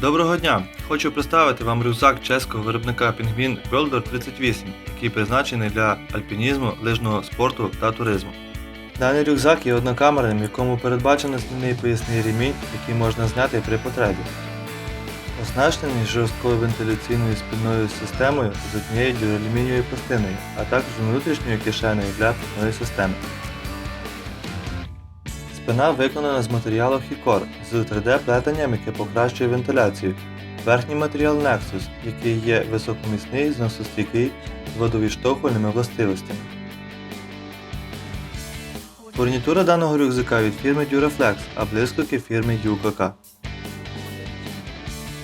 Доброго дня! Хочу представити вам рюкзак чеського виробника Penguin Welder 38, який призначений для альпінізму, лижного спорту та туризму. Даний рюкзак є однокамерним, в якому передбачено змінний поясний ремінь, який можна зняти при потребі. Оснащений жорсткою вентиляційною спільною системою з однією дюралюмінієвою пластиною, а також внутрішньою кишенею для питної системи. Спина виконана з матеріалу Hicor з 3D-плетенням, яке покращує вентиляцію. Верхній матеріал Nexus, який є високоміцний, зносостійкий з водовідштовхувальними властивостями. Фурнітура даного рюкзака від фірми Duraflex, а блискавки фірми UKK.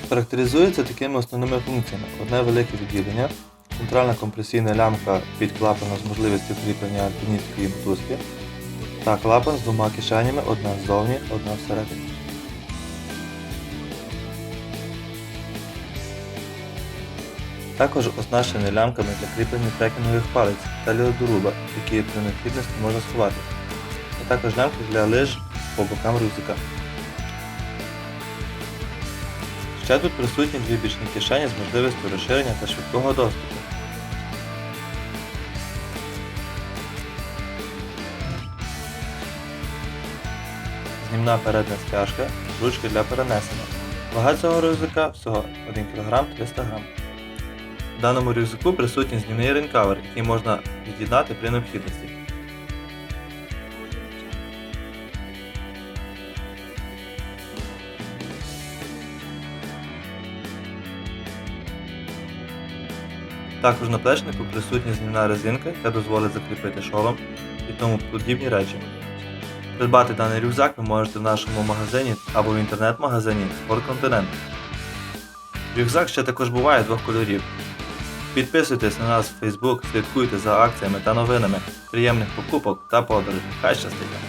Характеризується такими основними функціями: одне велике відділення, центральна компресійна лямка під клапаном з можливістю кріплення альпіністської мотузки та клапан з двома кишенями, одна ззовні, одна всередині. Також оснащений лямками для кріплення трекінгових палець та льодоруба, які при необхідності можна сховати, а також лямки для лиж по бокам рюкзака. Ще тут присутні дві бічні кишені з можливістю розширення та швидкого доступу. Знімна передня стяжка, ручки для перенесення. Вага цього рюкзака всього 1 кг 300 г. В даному рюкзаку присутній знімний рейнкавер, який можна від'єднати при необхідності. Також на плечнику присутня знімна резинка, яка дозволить закріпити шолом і тому подібні речі. Придбати даний рюкзак ви можете в нашому магазині або в інтернет-магазині Sport Рюкзак ще також буває двох кольорів. Підписуйтесь на нас в Facebook, слідкуйте за акціями та новинами, приємних покупок та подорожей. Хай щастить!